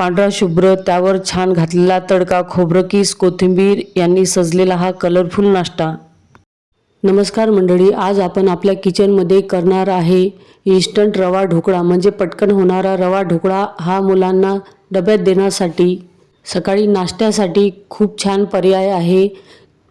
पांढरा शुभ्र त्यावर छान घातलेला तडका खोबरं कोथिंबीर यांनी सजलेला हा कलरफुल नाश्ता. नमस्कार मंडळी आज आपण आपल्या किचनमध्ये करणार आहे इन्स्टंट रवा ढोकळा म्हणजे पटकन होणारा रवा ढोकळा हा मुलांना डब्यात देण्यासाठी सकाळी नाश्त्यासाठी खूप छान पर्याय आहे.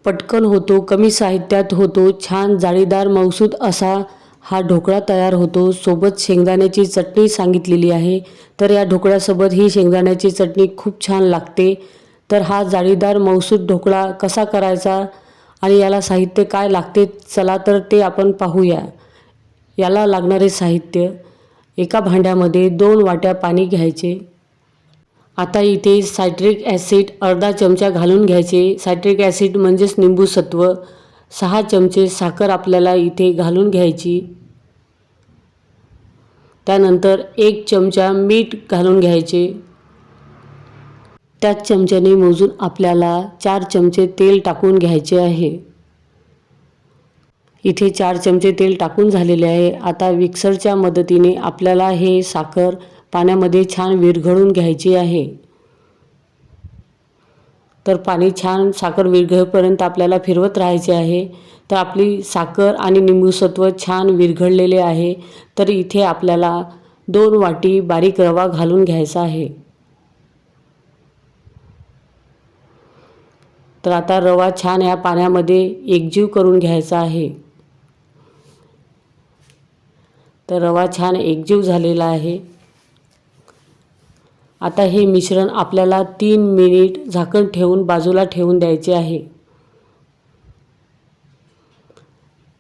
पटकन होतो कमी साहित्यात होतो छान जाळीदार मौसूद असा हा ढोकळा तयार होतो. सोबत शेंगदाण्याची चटणी सांगितलेली आहे. तर या ढोकळ्यासोबत ही शेंगदाण्याची चटणी खूप छान लागते. तर हा जाळीदार मौसूद ढोकळा कसा करायचा आणि याला साहित्य काय लागते चला तर ते आपण पाहूया. याला लागणारे साहित्य एका भांड्यामध्ये दोन वाट्या पाणी घ्यायचे. आता इथे सायट्रिक ॲसिड अर्धा चमचा घालून घ्यायचे. सायट्रिक ॲसिड म्हणजेच निंबू सत्व सहा चमचे साखर आपल्याला इथे घालून घ्यायची. त्यानंतर एक चमचा मीठ घालून घ्यायचे. त्याच चमच्याने मोजून आपल्याला चार चमचे तेल टाकून घ्यायचे आहे. इथे चार चमचे तेल टाकून झालेले आहे. आता मिक्सरच्या मदतीने आपल्याला हे साखर पाण्यामध्ये छान विरघळून घ्यायची आहे. तर पाणी छान साखर विरघळेपर्यंत आपल्याला फिरवत राहायचे आहे. तर आपली साखर आणि निंबूसत्व छान विरघळलेले आहे. तर इथे आपल्याला दोन वाटी बारीक रवा घालून घ्यायचा आहे. तर आता रवा छान या पाण्यामध्ये एकजीव करून घ्यायचा आहे. तर रवा छान एकजीव झालेला आहे. आता हे मिश्रण आपल्याला तीन मिनिट झाकण ठेवून बाजूला ठेवून द्यायचे आहे.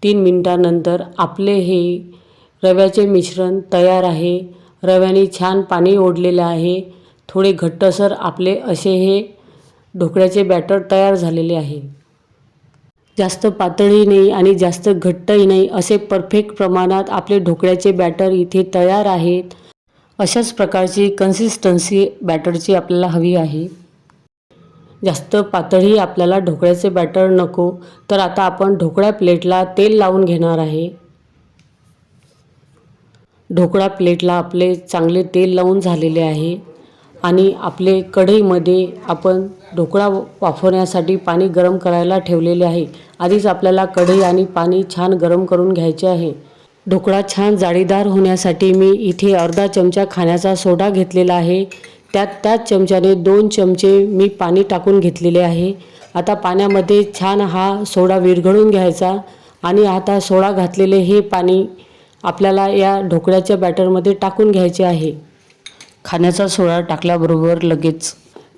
तीन मिनिटानंतर आपले हे रव्याचे मिश्रण तयार आहे. रव्याने छान पाणी ओढलेलं आहे. थोडे घट्टसर आपले असे हे ढोकळ्याचे बॅटर तयार झालेले आहे. जास्त पातळही नाही आणि जास्त घट्टही नाही असे परफेक्ट प्रमाणात आपले ढोकळ्याचे बॅटर इथे तयार आहेत. अशाच प्रकारची कन्सिस्टन्सी बॅटरची आपल्याला हवी आहे. जास्त पातळही आपल्याला ढोकळ्याचे बॅटर नको तर आता आपण ढोकळ्या प्लेटला तेल लावून घेणार आहे. ढोकळा प्लेटला आपले चांगले तेल लावून झालेले आहे आणि आपले कढईमध्ये आपण ढोकळा वाफवण्यासाठी पाणी गरम करायला ठेवलेले आहे. आधीच आपल्याला कढई आणि पाणी छान गरम करून घ्यायचे आहे. ढोकळा छान जाळीदार होण्यासाठी मी इथे अर्धा चमचा खाण्याचा सोडा घेतलेला आहे. त्यात त्याच चमच्याने दोन चमचे मी पाणी टाकून घेतलेले आहे. आता पाण्यामध्ये छान हा सोडा विरघळून घ्यायचा आणि आता सोडा घातलेले हे पाणी आपल्याला या ढोकळ्याच्या बॅटरमध्ये टाकून घ्यायचे आहे. खाण्याचा सोडा टाकल्याबरोबर लगेच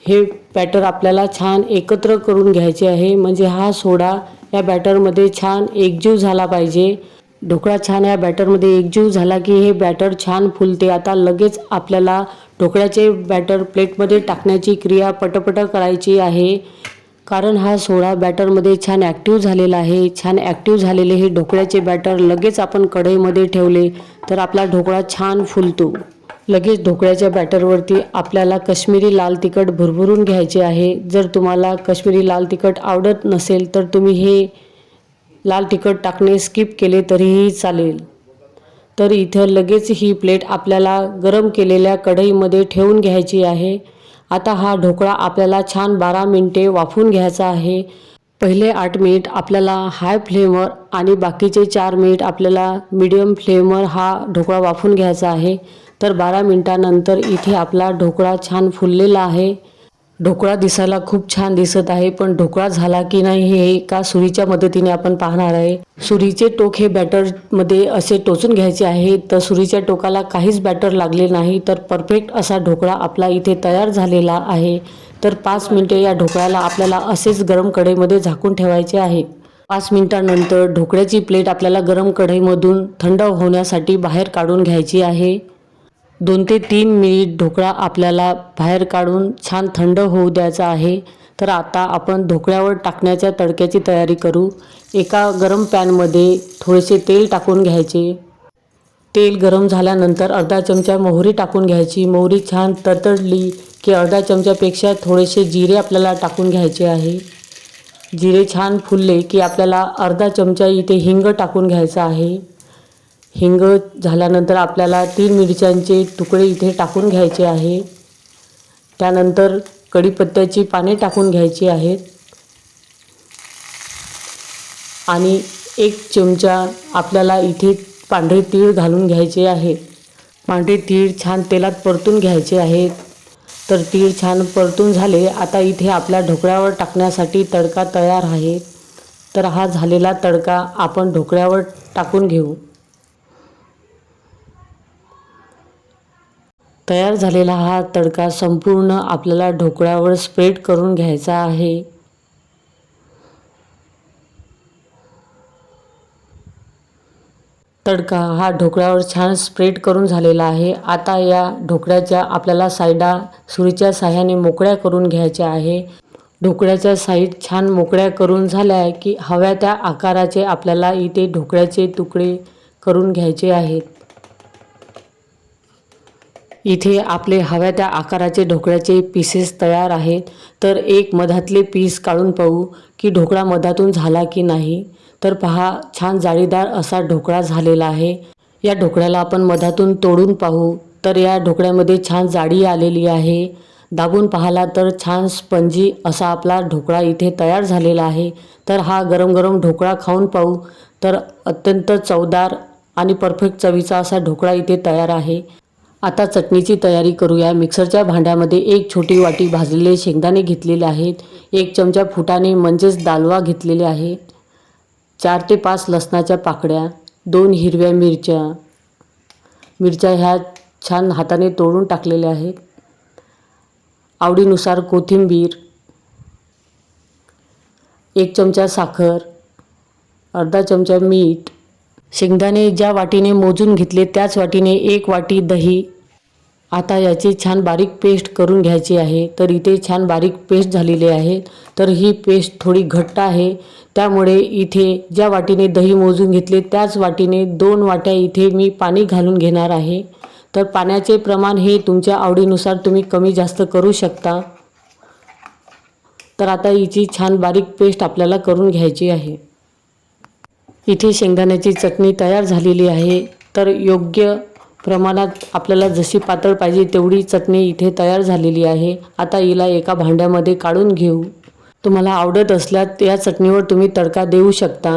हे बॅटर आपल्याला छान एकत्र करून घ्यायचे आहे. म्हणजे हा सोडा या बॅटरमध्ये छान एकजीव झाला पाहिजे. ढोकळा छान या बॅटरमध्ये एकजीव झाला की हे बॅटर छान फुलते. आता लगेच आपल्याला ढोकळ्याचे बॅटर प्लेटमध्ये टाकण्याची क्रिया पटपट करायची आहे. कारण हा सोळा बॅटरमध्ये छान ॲक्टिव्ह झालेला आहे. छान ॲक्टिव्ह झालेले हे ढोकळ्याचे बॅटर लगेच आपण कढईमध्ये ठेवले तर आपला ढोकळा छान फुलतो. लगेच ढोकळ्याच्या बॅटरवरती आपल्याला काश्मीरी लाल तिखट भरभरून घ्यायचे आहे. जर तुम्हाला काश्मीरी लाल तिखट आवडत नसेल तर तुम्ही हे लाल तिखट टाकणे स्किप केले तरीही चालेल. तर इथं लगेच ही प्लेट आपल्याला गरम केलेल्या कढईमध्ये ठेवून घ्यायची आहे. आता हा ढोकळा आपल्याला छान बारा मिनटे वाफून घ्यायचा आहे. पहिले आठ मिनिट आपल्याला हाय फ्लेमवर आणि बाकीचे चार मिनिट आपल्याला मिडियम फ्लेमवर हा ढोकळा वाफून घ्यायचा आहे. तर बारा मिनटानंतर इथे आपला ढोकळा छान फुललेला आहे. ढोकळा दिसायला खूप छान दिसत आहे पण ढोकळा झाला की नाही हे एका सुरीच्या मदतीने आपण पाहणार आहे. सुरीचे टोक हे बॅटरमध्ये असे टोचून घ्यायचे आहे तर सुरीच्या टोकाला काहीच बॅटर लागले नाही तर परफेक्ट असा ढोकळा आपला इथे तयार झालेला आहे. तर पाच मिनटे या ढोकळ्याला आपल्याला असेच गरम कढईमध्ये झाकून ठेवायचे आहे. पाच मिनिटानंतर ढोकळ्याची प्लेट आपल्याला गरम कढईमधून थंड होण्यासाठी बाहेर काढून घ्यायची आहे. दोन ते तीन मिनिट ढोकळा आपल्याला बाहेर काढून छान थंड होऊ द्यायचा आहे. तर आता आपण ढोकळ्यावर टाकण्याच्या तडक्याची तयारी करू. एका गरम पॅनमध्ये थोडेसे तेल टाकून घ्यायचे. तेल गरम झाल्यानंतर अर्धा चमचा मोहरी टाकून घ्यायची. मोहरी छान तडतडली की अर्धा चमच्यापेक्षा थोडेसे जिरे आपल्याला टाकून घ्यायचे आहे. जिरे छान फुलले की आपल्याला अर्धा चमचा इथे हिंग टाकून घ्यायचा आहे. हिंग झाल्यानंतर आपल्याला तीन मिरच्यांचे तुकडे इथे टाकून घ्यायचे आहे. त्यानंतर कढीपत्त्याची पाने टाकून घ्यायची आहेत. आणि एक चमचा आपल्याला इथे पांढरे तीळ घालून घ्यायचे आहे. पांढरे तीळ छान तेलात परतून घ्यायचे आहेत. तर तीळ छान परतून झाले आता इथे आपल्या ढोकळ्यावर टाकण्यासाठी तडका तयार आहे. तर हा झालेला तडका आपण ढोकळ्यावर टाकून घेऊ. तयार झालेला हा तडका संपूर्ण आपल्याला ढोकळ्यावर स्प्रेड करून घ्यायचा आहे. तडका हा ढोकळ्यावर छान स्प्रेड करून झालेला आहे. आता या ढोकळ्याच्या आपल्याला साईडा सुरीच्या साह्याने मोकळ्या करून घ्यायच्या आहे. ढोकळ्याच्या साईड छान मोकळ्या करून झाल्या की हव्या त्या आकाराचे आपल्याला इथे ढोकळ्याचे तुकडे करून घ्यायचे आहेत. इथे आपले हव्या त्या आकाराचे ढोकळ्याचे पीसेस तयार आहेत. तर एक मधातले पीस काढून पाहू की ढोकळा मधातून झाला की नाही. तर पहा छान जाळीदार असा ढोकळा झालेला आहे. या ढोकळ्याला आपण मधातून तोडून पाहू. तर या ढोकळ्यामध्ये छान जाडी आलेली आहे. दाबून पाहिला तर छान स्पंजी असा आपला ढोकळा इथे तयार झालेला आहे. तर हा गरम गरम ढोकळा खाऊन पाहू. तर अत्यंत चवदार आणि परफेक्ट चवीचा असा ढोकळा इथे तयार आहे. आता चटणीची तयारी करूया. मिक्सरच्या भांड्यामध्ये एक छोटी वाटी भाजलेले शेंगदाणे घेतलेले आहेत. एक चमचा फुटाणे म्हणजेच दालवा घेतलेले आहे चार ते पाच लसणाच्या पाकड्या दोन हिरव्या मिरच्या. मिरच्या ह्या छान हाताने तोडून टाकलेल्या आहेत. आवडीनुसार कोथिंबीर एक चमचा साखर अर्धा चमचा मीठ शेंगदाणे ज्या वाटीने मोजून घेतले त्याच वाटीने एक वाटी दही. आता याची छान बारीक पेस्ट करून घ्यायची आहे. तर इथे छान बारीक पेस्ट झालेली आहे. तर ही पेस्ट थोडी घट्ट आहे. त्यामुळे इथे ज्या वाटीने दही मोजून घेतले त्याच वाटीने दोन वाट्या इथे मी पाणी घालून घेणार आहे. तर पाण्याचे प्रमाण हे तुमच्या आवडीनुसार तुम्ही कमी जास्त करू शकता. तर आता हिची छान बारीक पेस्ट आपल्याला करून घ्यायची आहे. इथे शेंगदाण्याची चटणी तयार झालेली आहे. तर योग्य प्रमाणात आपल्याला जशी पातळ पाहिजे तेवढी चटणी इथे तयार झालेली आहे. आता हिला एका भांड्यामध्ये काढून घेऊ. तुम्हाला आवडत असल्यास या चटणीवर तुम्ही तडका देऊ शकता.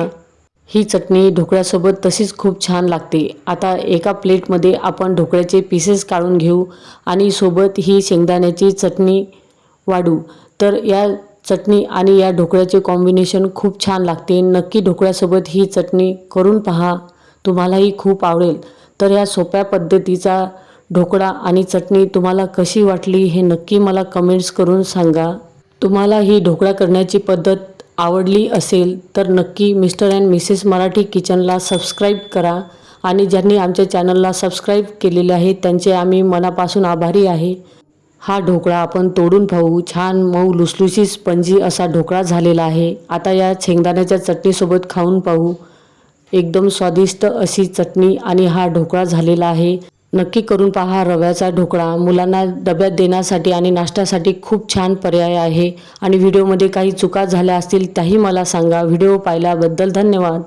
ही चटणी ढोकळ्यासोबत तशीच खूप छान लागते. आता एका प्लेटमध्ये आपण ढोकळ्याचे पीसेस काढून घेऊ आणि सोबत ही शेंगदाण्याची चटणी वाढू. तर या चटणी आणि या ढोकळ्याचे कॉम्बिनेशन खूप छान लागते. नक्की ढोकळ्यासोबत ही चटणी करून पहा. तुम्हालाही खूप आवडेल. तर या सोप्या पद्धतीचा ढोकळा आणि चटणी तुम्हाला कशी वाटली हे नक्की मला कमेंट्स करून सांगा. तुम्हाला ही ढोकळा करण्याची पद्धत आवडली असेल तर नक्की मिस्टर अँड मिसेस मराठी किचनला सबस्क्राईब करा. आणि ज्यांनी आमच्या चॅनलला सबस्क्राईब केलेले आहे त्यांचे आम्ही मनापासून आभारी आहे. हा ढोकळा आपण तोडून पाहू. छान मऊ लुसलुशी स्पंजी असा ढोकळा झालेला आहे. आता या शेंगदाण्याच्या चटणीसोबत खाऊन पाहू. एकदम स्वादिष्ट अशी चटणी आणि हा ढोकळा झालेला आहे. नक्की करून पहा रव्याचा ढोकळा. मुलांना डब्यात देण्यासाठी आणि नाश्त्यासाठी खूप छान पर्याय आहे. आणि व्हिडिओमध्ये काही चुका झाल्या असतील त्याही मला सांगा. व्हिडिओ पाहिल्याबद्दल धन्यवाद.